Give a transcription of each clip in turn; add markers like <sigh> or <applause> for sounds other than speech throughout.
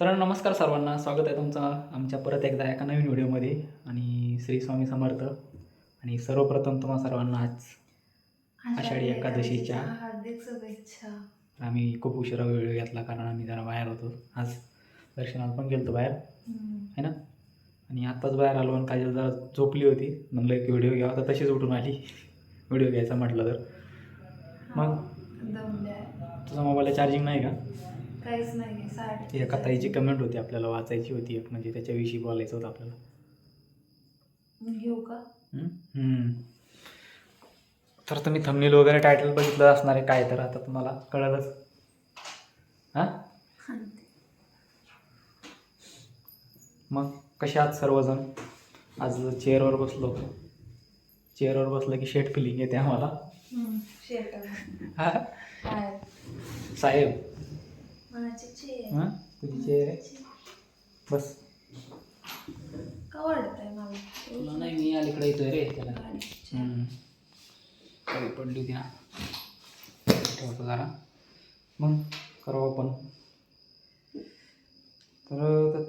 तर नमस्कार सर्वांना स्वागत आहे तुमचं आमच्या परत एकदा एका नवीन व्हिडिओमध्ये. आणि श्री स्वामी समर्थ. आणि सर्वप्रथम तुम्हा सर्वांना आज आषाढी एकादशीच्या हार्दिक शुभेच्छा. आम्ही खूप उशिरा वेळ घेतला कारण आम्ही जरा बाहेर होतो. आज दर्शनाला पण गेलतो बाहेर. है ना? आणि आत्ताच बाहेर आलो आणि काही जरा झोपली होती. म्हणलं एक व्हिडिओ घ्यावा. तर तशीच उठून आली. व्हिडिओ घ्यायचा म्हटलं तर. मग? तुझा मोबाईलला चार्जिंग नाही का? काहीच नाही एका ताईची कमेंट होती आपल्याला वाचायची होती एक म्हणजे त्याच्याविषयी बोलायचं होतं आपल्याला. घेऊ का? हम्म. तर तुम्ही थंबनेल वगैरे टायटल बघितलं असणार आहे काय तर आता तुम्हाला कळलंच. हां? मग कसे आहात सर्वजण? आज चेअरवर बसलो. होतो चेअरवर बसलं की शेट फिलिंग येते आम्हाला. शेट हा? काय साहेब हां? तुझी चेअर आहे बस. का मला तुला नाही मी अलीकडे येतोय रे त्याला. हम्म. पडली होती ना? ठेवतो जरा. मग करू आपण. तर त्या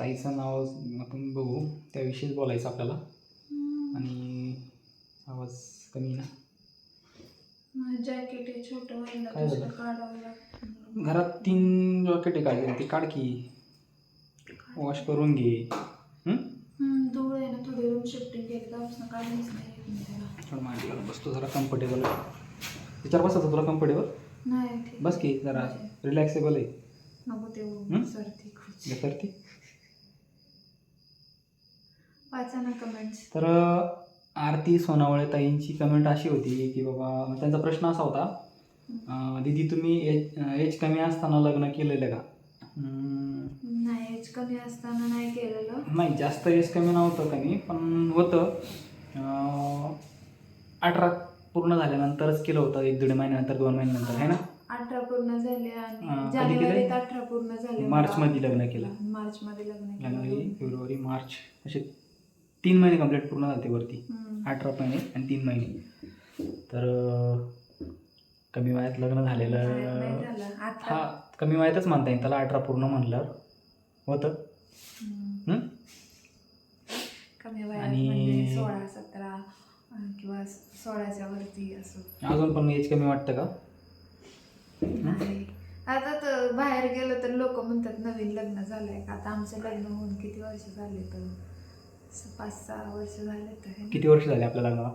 ताईचं नाव आपण बघू. त्याविषयीच बोलायचं आपल्याला. आणि आवाज कमी ना? माझं जॅकेट छोटं काय झालं? दुसरं काढावं लागतं घरात तीन जॉकेट काढली ती काढ की. वॉश करून घे. हम्म? हम्म, धूळ आहे ना थोडी रूम शिफ्टिंग केली तेव्हापासून काढलीच नाही येत मी त्याला. थोडं मांडीला बसतो जरा कम्फर्टेबल विचार बसतो तुला कम्फर्टेबल नाही बस की जरा रिलॅक्सेबल आहे. नको ते? सर्दी वाचा ना कमेंट्स तर आरती सोनावळे ताईंची कमेंट अशी होती की बाबा त्यांचा प्रश्न असा होता दीदी तुम्ही एज एज कमी असताना लग्न केलेलं का? नाही एज कमी असताना नाही केलेलं. नाही जास्त एज कमी नव्हतं कमी पण होतं. अठरा पूर्ण झाल्यानंतरच केलं होतं एक दीड महिन्यानंतर दोन महिन्यानंतर आहे ना? अठरा पूर्ण झाले आणि कधी जानेवारीत केलं? अठरा पूर्ण झाले मार्चमध्ये लग्न केलं. मार्च मध्ये लग्न जानेवारी फेब्रुवारी मार्च असे तीन महिने कंप्लीट पूर्ण झाले वरती. अठरा महिने आणि तीन महिने. तर कमी वयात लग्न नाही झालेलं झालं. हा आता कमी वयातच म्हणता येईल. त्याला अठरा पूर्ण म्हणल्यावर. होतं. हं? कमी वयात आणि- म्हणजे सोळा सतरा अं, किंवा सोळाच्या वरती असं. अजून पण एज कमी वाटतं का? आता तर बाहेर गेलो तर लोक म्हणतात नवीन लग्न झालंय का? आता आमचं लग्न होऊन किती वर्ष झाले तर? स- पाच सहा वर्ष झाले तर किती वर्ष झाले आपल्या लग्नाला?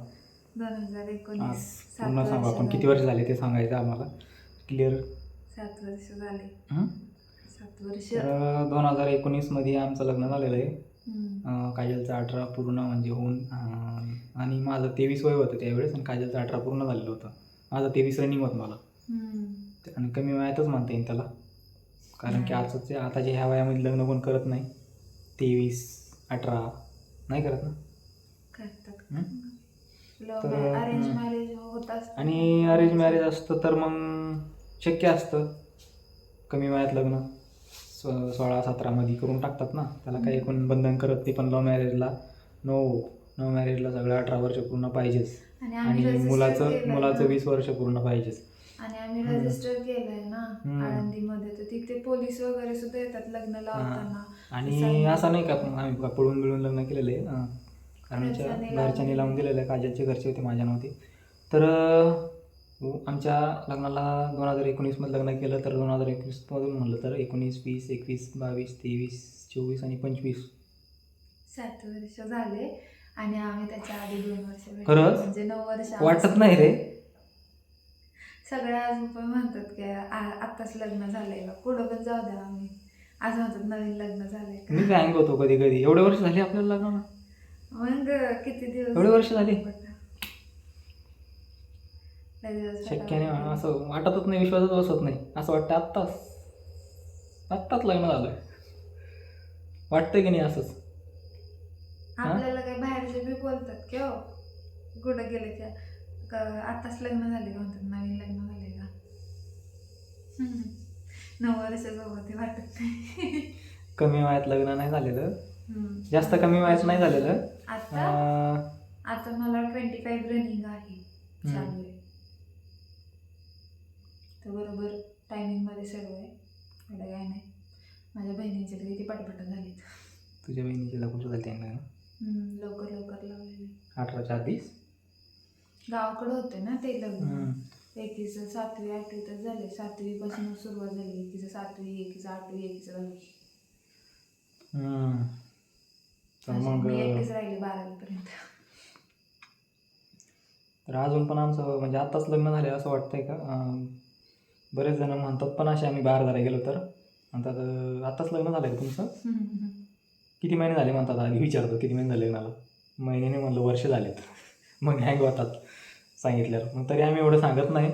दोन हजार हा, एकोणीस सात पूर्ण सांगू आपण किती. वर्ष झाले ते सांगायचं आम्हाला? क्लिअर सात वर्ष झाले. सात वर्ष. दोन हजार एकोणीसमध्ये आमचं लग्न झालेलं आहे. हम्म. अं, काजलचं अठरा पूर्ण म्हणजे होऊन अं, आणि माझं तेवीस वय होतं त्यावेळेस आणि काजलचं अठरा पूर्ण झालेलं होतं. माझं तेवीस रनिंग होतं मला. हम्म. आणि कमी वयातच म्हणता येईल त्याला. कारण की. आजचे आता जे ह्या वयामध्ये लग्न कोण करत नाही तेवीस अठरा नाही करत ना? करतात. हम्म. लव्ह तर, अरेंज हम्म. मॅरेज होत असतं. आणि अरेंज मॅरेज असतं तर मग शक्य असतं. कमी वयात लग्न. स्व सोळा सतरामध्ये करून टाकतात ना. त्याला काही कोण बंधन करत नाही पण लव्ह मॅरेजला नो नो मॅरेजला सगळं अठरा वर्ष पूर्ण पाहिजेच. आणि आम्ही आणि register मुलाचं केलंय मुलाचं ना. वीस वर्ष पूर्ण पाहिजेच. आणि आम्ही हम्म. रजिस्टर केलंय ना हम्म. आळंदीमध्ये. तर तिथे पोलीस वगैरे सुद्धा येतात लग्न लावताना. आणि. असं नाही का आम्ही पळून बिळून लग्न केलेलं आहे अं, आमच्या घरच्यांनी लावून दिलेलं आहे काजलचे घरचे होते माझ्या नव्हते. तर आमच्या लग्नाला दोन हजार एकोणीसमध्ये लग्न केलं तर दोन हजार एकवीसमधून म्हणलं तर एकोणीस वीस एकवीस बावीस तेवीस चोवीस आणि पंचवीस. सात वर्ष झाले आणि आम्ही त्याच्या आधी दोन वर्ष. खरंच? म्हणजे नऊ वर्ष वाटत नाही रे. सगळे अजून पण म्हणतात की आत्ताच लग्न झालंय का पुढं पण जाऊ द्या आम्ही. आज म्हणतात नवीन लग्न झालंय. मी बँक होतो कधी कधी. एवढे वर्ष झाले आपल्याला लग्नाला? मग किती दिवस एवढे वर्ष झाले? शक्य नाही झाले. असं वाटतच नाही विश्वासच बसत नाही असं वाटतं आत्ताच आत्ताच लग्न झालंय वाटतंय की नाही असंच आपल्याला काही बाहेरचे बी बोलतात की हो कुठं गेले की आत्ताच लग्न झाले का म्हणतात नवीन लग्न झाले का. नऊ वर्षासोबत ते वाटत नाही कमी वयात लग्न नाही झालेलं. जास्त कमी वयात नाही झालेलं आता अं, आता मला ट्वेंटी फाईव्ह रनिंग आहे. हम्म. चालू आहे. तर बरोबर टायमिंगमध्ये सर्व आहे. एवढं काय नाही. माझ्या बहिणी बहिणीचे तर किती पटपट झाली तुझ्या बहिणीची लग्न झाली त्यांना ना? लवकर लवकर लावलेले अठराच्या आधीच? गावाकडे होते ना ते लग्न. हम्म. एकीचं सातवी आठवीतच झाले. सातवी पासून सुरुवात झाली. एकीचं सातवी एकीचं आठवी एकीचं दहावी. हम्म. तर मग मी एकटीच राहिली बारावीपर्यंत. तर अजून पण आमचं म्हणजे आत्ताच लग्न झाले असं वाटतंय का? अं, बरेच जण म्हणतात पण असे आम्ही बाहेर झाले गेलो तर. म्हणतात अं, आत्ताच लग्न झालं आहे तुमचं? किती महिने झाले म्हणतात? आधी विचारतो किती महिने झाले लग्नाला? महिन्याने म्हणलं वर्ष झालेत. <laughs> मग हँग होतात सांगितल्यावर. मग तरी आम्ही एवढं सांगत नाही.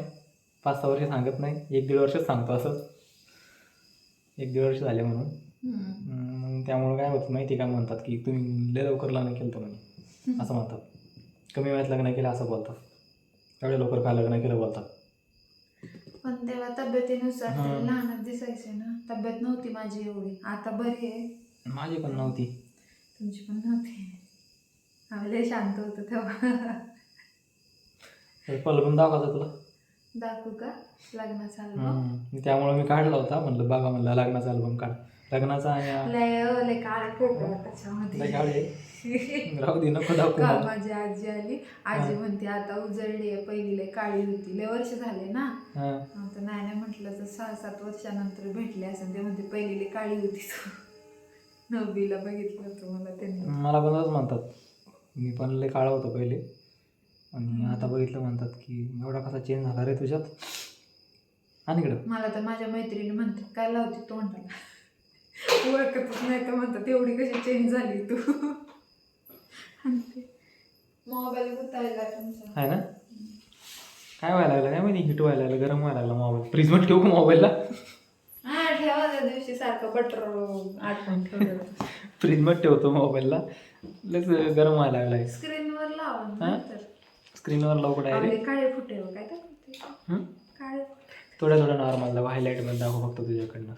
पाच सहा वर्ष सांगत नाही. एक दीड वर्षच सांगतो असंच एक दीड वर्ष झाले म्हणून. हम्म. त्यामुळं काय होतं माहिती आहे का म्हणतात की तुम्ही लय लवकर लग्न केलं होतं म्हणे. असं म्हणतात. कमी वयात लग्न केलं असं बोलतात. एवढ्या लवकर का लग्न केलं बोलतात. पण तेव्हा तब्येतीनुसार. तरी लहानच दिसायचे ना. तब्येत नव्हती माझी एवढी. आता बरी आहे. माझी पण नव्हती. तुमची पण नव्हती. आम्ही शांत होतो तेव्हा. पलगून दाखवायचं तुला. दाखवू का? लग्नाचा अल्बम. त्यामुळं मी काढला होता. म्हणलं बघा म्हणलं लग्नाचा अल्बम काढ. लग्नाचा आणि लय लय काळे फोटो आहेत त्याच्यामध्ये. लय काळे. राहू दे नको दाखवू. का मला. माझी आजी आली. आजी हा. म्हणते आता उजळली आहे पहिली लय काळी होती. लय वर्ष झाले ना. हा. आता नाही नाही म्हटलं तर सहा सात वर्षानंतर भेटले असं. ते म्हणते पहिली लय काळी होती तू. <laughs> नववीला बघितलं होतं मला त्यांनी. मला पण म्हणतात. मी पण लय काळा होतो पहिले. आणि आता बघितलं म्हणतात की एवढा कसा चेंज झाला रे तुझ्यात? आणि इकडं. मला तर माझ्या मैत्रिणी म्हणतात काय लावते तोंडाला? ओळखतच नाही तर म्हणतात एवढी कशी चेंज झाली तू? मोबाईल गुतायला तुमचा. आहे ना? काय व्हायला लागलं? काय माहिती हिट व्हायला लागलं गरम व्हायला लागला मोबाईल. फ्रीजमध्ये ठेवू का मोबाईलला? हा ठेवा त्या दिवशी सारखं बटर आठवण ठेवलं. फ्रीजमध्ये ठेवतो मोबाईलला. लस गरम व्हायला लागलाय. स्क्रीनवर लावा हा? नंतर. स्क्रीनवर आपले डायरेक्ट काळे फुटे हो, काय तर? काळे फुटे. थोड्या थोड्या नॉर्मल दाखव हायलाईटमध्ये दाखव फक्त तुझ्याकडनंच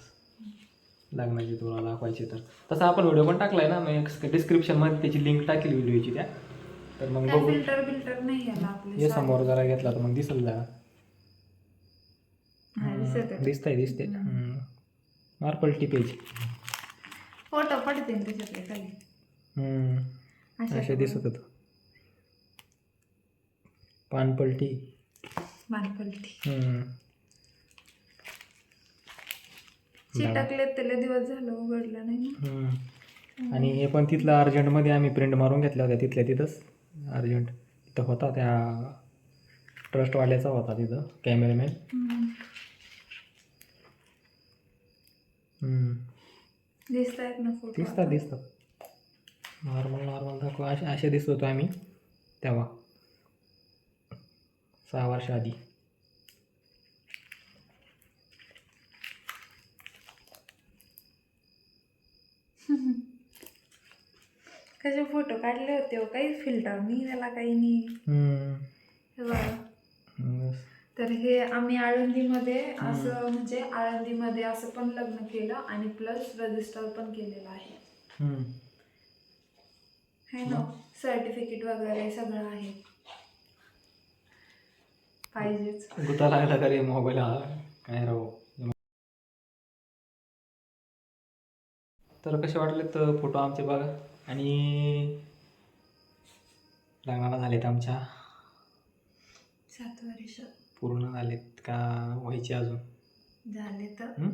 लग्नाची तुला दाखवायची तर. तसा आपण व्हिडिओ पण टाकलाय ना मी डिस्क्रिप्शनमध्ये त्याची लिंक टाकेल व्हिडिओची त्या. तर मग बघू. फिल्टर बिल्टर नाही आला आपले ये समोर जरा घेतला तर मग दिसल जरा. हा, दिसत. दिसतंय दिसते मार्पल टिपेज फोटो पडते ना त्याच्यातले असे दिसत होत. पानपलटी. मानपलटी त्याला दिवस झालं उघडलं नाही हम्म. आणि हे पण तिथलं अर्जंटमध्ये आम्ही प्रिंट मारून घेतल्या होत्या तिथल्या तिथंच अर्जंट. तिथं होता त्या ट्रस्टवाल्याचा होता तिथं कॅमेरामॅन. हम्म. दिसत आहेत ना फोटो दिसतात दिसतात. नॉर्मल नॉर्मल दाखव. असे असे दिसत होतो आम्ही तेव्हा. सहा वर्ष आधी. <laughs> कसे फोटो काढले होते हो काही फिल्टर नाही त्याला काही नाही. बघा. तर हे आम्ही आळंदीमध्ये असं म्हणजे आळंदीमध्ये असं पण लग्न केलं आणि प्लस रजिस्टर पण केलेलं आहे. है ना? सर्टिफिकेट वगैरे सगळं आहे. पाहिजेच. गुता लागला का रे मोबाईल हा काय राहू तर कसे वाटले तर फोटो आमचे बघा. आणि लग्नाला झालेत आमच्या. सात वर्ष. पूर्ण झालेत का व्हायचे अजून? झाले तर हं?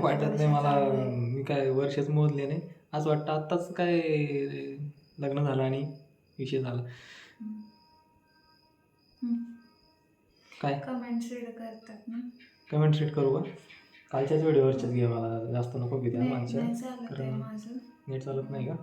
वाटत नाही मला. मी काय वर्षच मोजले नाही. आज वाटतं आत्ताच काय लग्न झालं आणि विषय झाला. काय? कमेंट्स रीड करतात ना. कमेंट शीट करू का? कालच्याच व्हिडिओवरच्याच घे मला जास्त नको घेते मागच्या. नाही चालत आहे कारण- माझं. नेट चालत नाही का?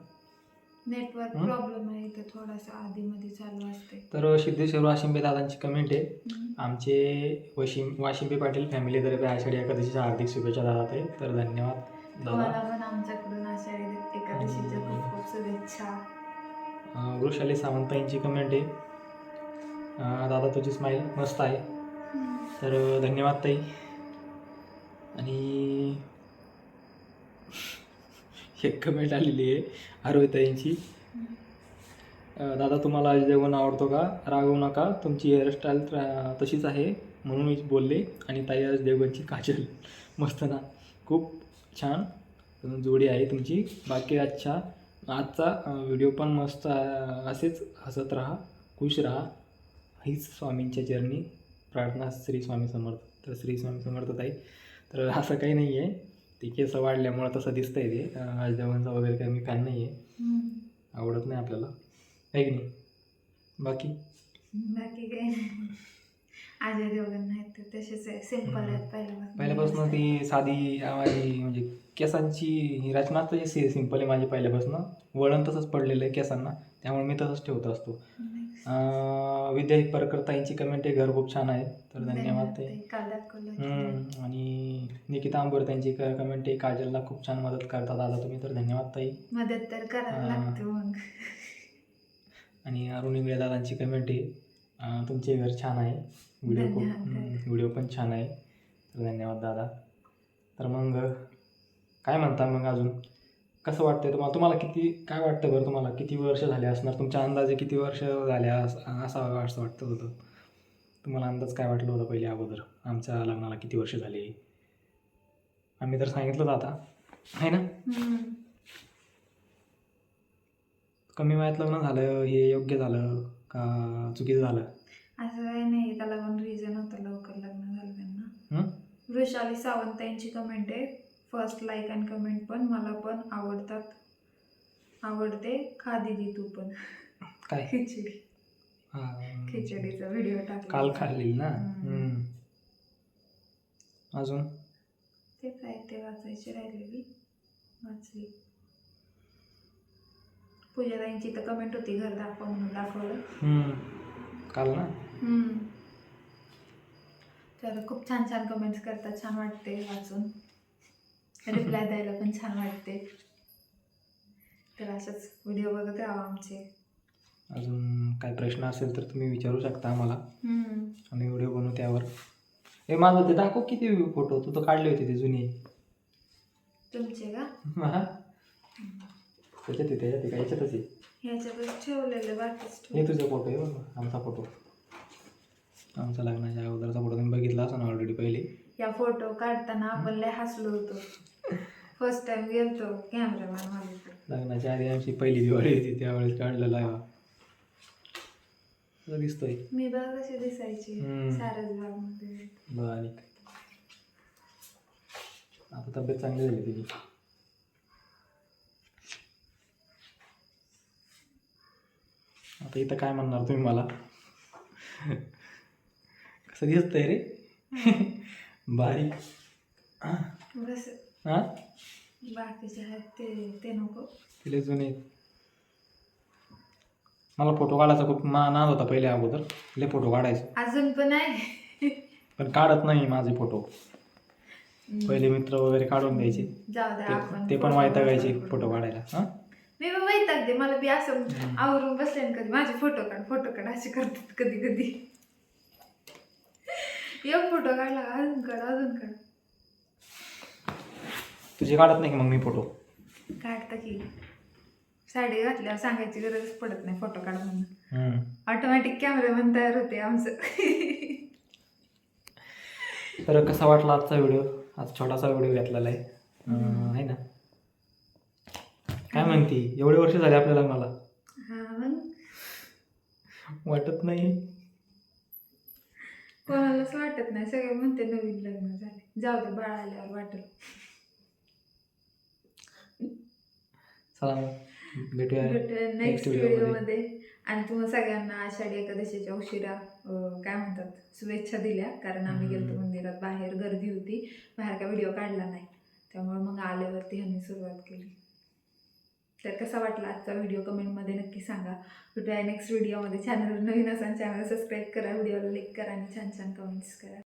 नेटवर्क हं? प्रॉब्लेम आहे इथे थोडासा. आधीमध्ये चालू असते. तर सिद्धेश्वर वाशिंबे दादांची कमेंट आहे. आमचे वशिम वाशिंबे पाटील फॅमिलीतर्फे आषाढी एकादशीच्या हार्दिक शुभेच्छा दादा ताई तर धन्यवाद दादा. तुम्हाला पण आमच्याकडून आषाढी एकादशीच्या खूप खूप शुभेच्छा. अं, वृषाली सावंतांची कमेंट आहे. अं, दादा तुझी स्माईल मस्त आहे. तर धन्यवाद ताई. आणि एक कमेंट आलेली आहे आरोहिताईंची. दादा तुम्हाला अजय देवगण आवडतो का? रागवू नका. तुमची हेअरस्टाईल तशीच आहे म्हणून मी बोलले. आणि ताई अजय देवगणची काजल. मस्त ना. खूप छान. जोडी आहे तुमची. बाकी आजच्या आजचा व्हिडिओ पण मस्त असेच हसत राहा. खुश राहा. हीच स्वामींच्या जर्नी प्रार्थना श्री स्वामी समर्थ. तर श्री स्वामी समर्थ ताई तर असं काही नाही आहे ते केस वाढल्यामुळं तसं दिसतंय ते. अं, आज देवांचा वगैरे काही मी फॅन नाही आहे. आवडत नाही आपल्याला. आहे की नाही? बाकी? बाकी काही नाही. अजय देवगण आहेत ते तसेच आहे. सिंपल आहेत पहिल्यापासून. पहिल्यापासून ती साधी माझी म्हणजे केसांची ही रचनाच तशी सिंपल आहे. माझी पहिल्यापासून. वळण तसंच पडलेलं आहे केसांना. त्यामुळे मी तसंच ठेवत असतो. विद्या परकर ताईंची कमेंट आहे घर खूप छान आहे तर धन्यवाद ते. आणि निकिता आंबोर त्यांची कमेंट आहे काजलला खूप छान मदत करतात. दादा तुम्ही तर धन्यवाद ताई. मदत तर मग. आणि अरुण इंगळे दादांची कमेंट आहे तुमचे घर छान आहे. व्हिडिओ खूप व्हिडिओ पण छान आहे. तर धन्यवाद दादा. तर मग काय म्हणता मग अजून? कसं वाटतंय तुम्हाला? तुम्हाला किती काय वाटतं बरं तुम्हाला? किती वर्ष झाले असणार? तुमच्या अंदाजे किती वर्ष झाले अस- असं असं वाटतं होतं. तुम्हाला अंदाज काय वाटलं होतं पहिले अगोदर? आमच्या लग्नाला किती वर्ष झाली? आम्ही तर सांगितलं आता. आहे ना. कमी वयात लग्न झालं हे योग्य झालं का चुकीचं झालं? असं काही नाही. त्याला पण रिझन होतं लवकर लग्न झालं त्यांना? वृषाली सावंत यांची कमेंट आहे. फर्स्ट लाईक अँड कमेंट पण मला पण आवडतात. आवडते. खा दिदी तू पण. काय? खिचडी. हा. खिचडीचा व्हिडिओ टाकला. काल खाल्ली ना. अजून? तेच आहे ते वाचायची राहिलेली. वाचली. पूजाताईंची तर कमेंट होती घर दाखवा म्हणून दाखवलं. काल ना. तर खूप छान छान कमेंट्स करतात. छान वाटते वाचून. रिप्लाय द्यायला पण छान वाटते तर अशाच व्हिडिओ बघत राहा आमचे. अजून काय प्रश्न असेल तर तुम्ही विचारू शकता आम्हाला. आम्ही व्हिडिओ बनवू त्यावर. हे माझं ते दाखव किती फोटो तू तर काढले होते ते जुने. तुमचे का? हा? त्याच्यात आहे, त्याच्यात का? याच्यातच आहे. ह्याच्यातच ठेवलेले बाकीच हे तुझा फोटो आहे बघ आमचा फोटो आमचा लग्नाच्या अगोदरचा फोटो तुम्ही बघितला असं ऑलरेडी पहिले. या फोटो काढताना आपण लय हसलो होतो. फर्स्ट टाइम गेलतो कॅमेरामॅन माझ्या लग्नाच्या आधी आमची पहिली दिवाळी होती त्यावेळेस काढलेला आहे हा. दिसतोय. मी बघ कशी दिसायची हम्म. सारस बागमध्ये बरं आणि आता तब्येत चांगली झाली तिची आता इथं काय म्हणणार तुम्ही मला? <laughs> कसं दिसतंय रे? <laughs> बारीक. बस. हां? बाकीचे आहेत ते ते नको. तिले जुने मला फोटो काढायचा खूप मा नाद होता पहिले अगोदर. लय फोटो काढायचे. अजून पण आहे? पण काढत नाही माझे फोटो. पहिले मित्र वगैरे काढून द्यायचे. जाऊ दे ते- आपण ते पण photo वैतागायचे काढू. फोटो काढायला. हां? मी पण वैतागते मला बी असं. आवरून बसले ना कधी. माझे फोटो काढ फोटो काढ. असे करतात कधी कधी एक फोटो काढला अजून काढ अजून काढ. तुझे काढत नाही की मग मी फोटो? काढता की. साडी घातल्यावर सांगायची गरज पडत नाही फोटो काढ म्हणून. ऑटोमॅटिक कॅमेरामॅन तयार होते आमचं. तर कसा वाटला आजचा व्हिडिओ आज छोटासा व्हिडिओ घेतलेला आहे. ना? काय म्हणती? एवढे वर्ष झाले आपल्या लग्नाला. हा वाटत नाही. कोणालाच वाटत नाही. सगळे म्हणते नवीन लग्न झाले. जाऊ दे बाळ आल्यावर वाटेल. चला भेटूया नेक्स्ट next video व्हिडिओमध्ये. मध्ये. आणि तुम्हा सगळ्यांना आषाढी एकादशीच्या उशिरा काय म्हणतात शुभेच्छा दिल्या कारण आम्ही. गेलतो मंदिरात. बाहेर गर्दी होती बाहेर काय व्हिडिओ काढला नाही. त्यामुळे मग आल्यावरती ह्यांनी सुरुवात केली. तर कसा वाटला आजचा व्हिडिओ कमेंटमध्ये नक्की सांगा. भेटूया नेक्स्ट व्हिडिओमध्ये चॅनल नवीन असाल चॅनल सबस्क्राईब करा. व्हिडिओला लाईक करा आणि छान छान कमेंट्स करा.